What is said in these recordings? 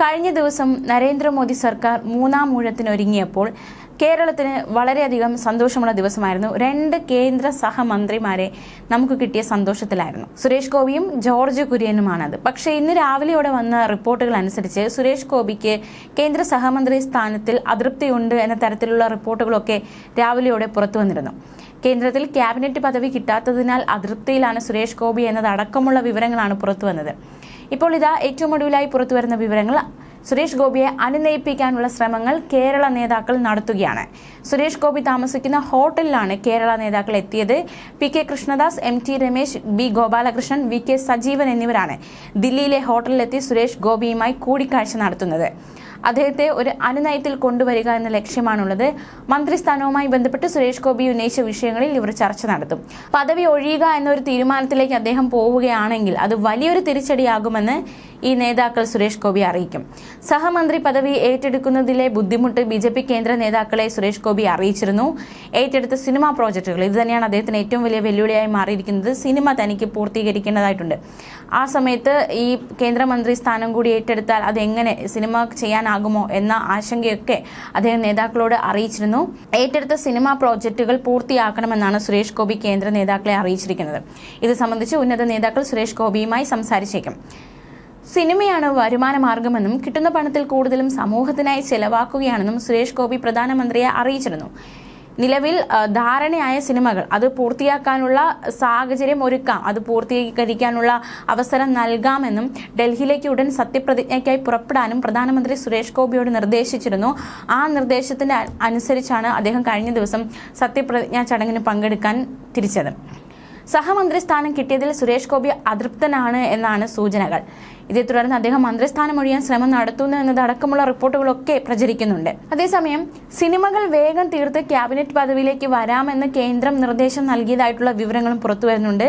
കഴിഞ്ഞ ദിവസം നരേന്ദ്രമോദി സർക്കാർ മൂന്നാം ഊഴത്തിനൊരുങ്ങിയപ്പോൾ കേരളത്തിന് വളരെയധികം സന്തോഷമുള്ള ദിവസമായിരുന്നു. രണ്ട് കേന്ദ്ര സഹമന്ത്രിമാരെ നമുക്ക് കിട്ടിയ സന്തോഷത്തിലായിരുന്നു. സുരേഷ് ഗോപിയും ജോർജ് കുര്യനുമാണത്. പക്ഷേ ഇന്ന് രാവിലെയോടെ വന്ന റിപ്പോർട്ടുകൾ അനുസരിച്ച് സുരേഷ് ഗോപിക്ക് കേന്ദ്ര സഹമന്ത്രി സ്ഥാനത്തിൽ അതൃപ്തിയുണ്ട് എന്ന തരത്തിലുള്ള റിപ്പോർട്ടുകളൊക്കെ രാവിലെയോടെ പുറത്തു വന്നിരുന്നു. കേന്ദ്രത്തിൽ ക്യാബിനറ്റ് പദവി കിട്ടാത്തതിനാൽ അതൃപ്തിയിലാണ് സുരേഷ് ഗോപി എന്നതടക്കമുള്ള വിവരങ്ങളാണ് പുറത്തുവന്നത് ഇപ്പോൾ ഇതാ ഏറ്റവും ഒടുവിലായി പുറത്തുവരുന്ന വിവരങ്ങൾ. സുരേഷ് ഗോപിയെ അനുനയിപ്പിക്കാനുള്ള ശ്രമങ്ങൾ കേരള നേതാക്കൾ നടത്തുകയാണ്. സുരേഷ് ഗോപി താമസിക്കുന്ന ഹോട്ടലിലാണ് കേരള നേതാക്കൾ എത്തിയത്. P K Krishnadas M T Ramesh B Gopalakrishnan V K Sajeevan എന്നിവരാണ് ദില്ലിയിലെ ഹോട്ടലിലെത്തി സുരേഷ് ഗോപിയുമായി കൂടിക്കാഴ്ച നടത്തുന്നത്. അദ്ദേഹത്തെ ഒരു അനുനയത്തിൽ കൊണ്ടുവരിക എന്ന ലക്ഷ്യമാണുള്ളത്. മന്ത്രിസ്ഥാനവുമായി ബന്ധപ്പെട്ട് സുരേഷ് ഗോപി ഉന്നയിച്ച വിഷയങ്ങളിൽ ഇവർ ചർച്ച നടത്തും. പദവി ഒഴിയുക എന്നൊരു തീരുമാനത്തിലേക്ക് അദ്ദേഹം പോവുകയാണെങ്കിൽ അത് വലിയൊരു തിരിച്ചടിയാകുമെന്ന് ഈ നേതാക്കൾ സുരേഷ് ഗോപി അറിയിക്കും. സഹമന്ത്രി പദവി ഏറ്റെടുക്കുന്നതിലെ ബുദ്ധിമുട്ട് ബി ജെ പി കേന്ദ്ര നേതാക്കളെ സുരേഷ് ഗോപി അറിയിച്ചിരുന്നു. ഏറ്റെടുത്ത സിനിമാ പ്രോജക്റ്റുകൾ ഇത് തന്നെയാണ് അദ്ദേഹത്തിന് ഏറ്റവും വലിയ വെല്ലുവിളിയായി മാറിയിരിക്കുന്നത്. സിനിമ തനിക്ക് പൂർത്തീകരിക്കേണ്ടതായിട്ടുണ്ട്. ആ സമയത്ത് ഈ കേന്ദ്രമന്ത്രി സ്ഥാനം കൂടി ഏറ്റെടുത്താൽ അതെങ്ങനെ സിനിമ ചെയ്യാനാകുമോ എന്ന ആശങ്കയൊക്കെ അദ്ദേഹം നേതാക്കളോട് അറിയിച്ചിരുന്നു. ഏറ്റെടുത്ത സിനിമാ പ്രോജക്റ്റുകൾ പൂർത്തിയാക്കണമെന്നാണ് സുരേഷ് ഗോപി കേന്ദ്ര നേതാക്കളെ അറിയിച്ചിരിക്കുന്നത്. ഇത് സംബന്ധിച്ച് ഉന്നത നേതാക്കൾ സുരേഷ് ഗോപിയുമായി സംസാരിച്ചേക്കും. സിനിമയാണ് വരുമാന മാർഗമെന്നും കിട്ടുന്ന പണത്തിൽ കൂടുതലും സമൂഹത്തിനായി ചെലവാക്കുകയാണെന്നും സുരേഷ് ഗോപി പ്രധാനമന്ത്രിയെ അറിയിച്ചിരുന്നു. നിലവിൽ ധാരണയായ സിനിമകൾ അത് പൂർത്തിയാക്കാനുള്ള സാഹചര്യം ഒരുക്കാം. അത് പൂർത്തീകരിക്കാനുള്ള അവസരം നൽകാമെന്നും ഡൽഹിയിലേക്ക് ഉടൻ സത്യപ്രതിജ്ഞയ്ക്കായി പുറപ്പെടാനും പ്രധാനമന്ത്രി സുരേഷ് ഗോപിയോട് നിർദ്ദേശിച്ചിരുന്നു. ആ നിർദ്ദേശത്തിന്റെ അനുസരിച്ചാണ് അദ്ദേഹം കഴിഞ്ഞ ദിവസം സത്യപ്രതിജ്ഞാ ചടങ്ങിന് പങ്കെടുക്കാൻ തിരിച്ചത്. സഹമന്ത്രി സ്ഥാനം കിട്ടിയതിൽ സുരേഷ് ഗോപി അതൃപ്തനാണ് എന്നാണ് സൂചനകൾ. ഇതേ തുടർന്ന് അദ്ദേഹം മന്ത്രിസ്ഥാനം ഒഴിയാൻ ശ്രമം നടത്തുന്നു എന്നതടക്കമുള്ള റിപ്പോർട്ടുകളൊക്കെ പ്രചരിക്കുന്നുണ്ട്. അതേസമയം സിനിമകൾ വേഗം തീർത്ത് ക്യാബിനറ്റ് പദവിയിലേക്ക് വരാമെന്ന് കേന്ദ്രം നിർദ്ദേശം നൽകിയതായിട്ടുള്ള വിവരങ്ങളും പുറത്തു വരുന്നുണ്ട്.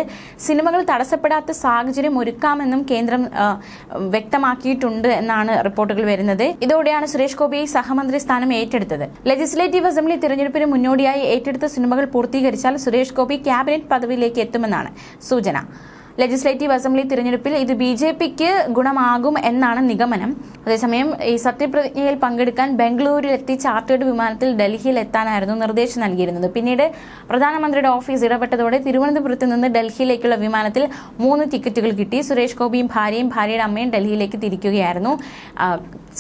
സിനിമകൾ തടസ്സപ്പെടാത്ത സാഹചര്യം ഒരുക്കാമെന്നും കേന്ദ്രം വ്യക്തമാക്കിയിട്ടുണ്ട് എന്നാണ് റിപ്പോർട്ടുകൾ വരുന്നത്. ഇതോടെയാണ് സുരേഷ് ഗോപി സഹമന്ത്രി സ്ഥാനം ഏറ്റെടുത്തത്. ലെജിസ്ലേറ്റീവ് അസംബ്ലി തിരഞ്ഞെടുപ്പിന് മുന്നോടിയായി ഏറ്റെടുത്ത സിനിമകൾ പൂർത്തീകരിച്ചാൽ സുരേഷ് ഗോപി ക്യാബിനറ്റ് പദവിയിലേക്ക് എത്തുമെന്നാണ് സൂചന. ലെജിസ്ലേറ്റീവ് അസംബ്ലി തിരഞ്ഞെടുപ്പിൽ ഇത് ബി ജെ പിക്ക് ഗുണമാകും എന്നാണ് നിഗമനം. അതേസമയം ഈ സത്യപ്രതിജ്ഞയിൽ പങ്കെടുക്കാൻ ബംഗളൂരുവിലെത്തി ചാർട്ടേഡ് വിമാനത്തിൽ ഡൽഹിയിൽ എത്താനായിരുന്നു നിർദ്ദേശം നൽകിയിരുന്നത്. പിന്നീട് പ്രധാനമന്ത്രിയുടെ ഓഫീസ് ഇടപെട്ടതോടെ തിരുവനന്തപുരത്ത് നിന്ന് ഡൽഹിയിലേക്കുള്ള വിമാനത്തിൽ മൂന്ന് ടിക്കറ്റുകൾ കിട്ടി. സുരേഷ് ഗോപിയും ഭാര്യയും ഭാര്യയുടെ അമ്മയും ഡൽഹിയിലേക്ക് തിരിക്കുകയായിരുന്നു.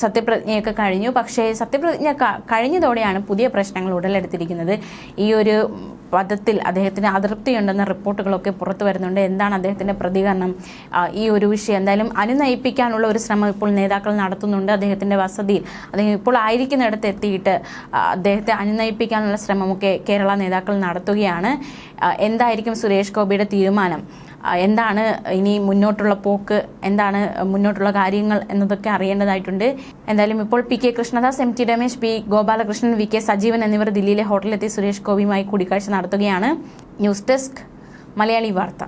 സത്യപ്രതിജ്ഞയൊക്കെ കഴിഞ്ഞു. പക്ഷേ സത്യപ്രതിജ്ഞ കഴിഞ്ഞതോടെയാണ് പുതിയ പ്രശ്നങ്ങൾ ഉടലെടുത്തിരിക്കുന്നത്. ഈ ഒരു പദത്തിൽ അദ്ദേഹത്തിന് അതൃപ്തിയുണ്ടെന്ന റിപ്പോർട്ടുകളൊക്കെ പുറത്തു വരുന്നുണ്ട്. എന്താണ് അദ്ദേഹത്തിന്റെ പ്രതികരണം? ഈ ഒരു വിഷയം എന്തായാലും അനുനയിപ്പിക്കാനുള്ള ഒരു ശ്രമം ഇപ്പോൾ നേതാക്കൾ നടത്തുന്നുണ്ട് അദ്ദേഹത്തിന്റെ വസതിയിൽ. അദ്ദേഹം ഇപ്പോൾ ആയിരിക്കുന്നിടത്ത് എത്തിയിട്ട് അദ്ദേഹത്തെ അനുനയിപ്പിക്കാനുള്ള ശ്രമമൊക്കെ കേരള നേതാക്കൾ നടത്തുകയാണ്. എന്തായിരിക്കും സുരേഷ് ഗോപിയുടെ തീരുമാനം? എന്താണ് ഇനി മുന്നോട്ടുള്ള പോക്ക് എന്താണ് മുന്നോട്ടുള്ള കാര്യങ്ങൾ എന്നതൊക്കെ അറിയേണ്ടതായിട്ടുണ്ട്. എന്തായാലും ഇപ്പോൾ P K Krishnadas M T Ramesh P Gopalakrishnan V K Sajeevan എന്നിവർ ദില്ലിയിലെ ഹോട്ടലിലെത്തി സുരേഷ് ഗോപിയുമായി കൂടിക്കാഴ്ച നടത്തുകയാണ്. ന്യൂസ് ഡെസ്ക് മലയാളി വാർത്ത.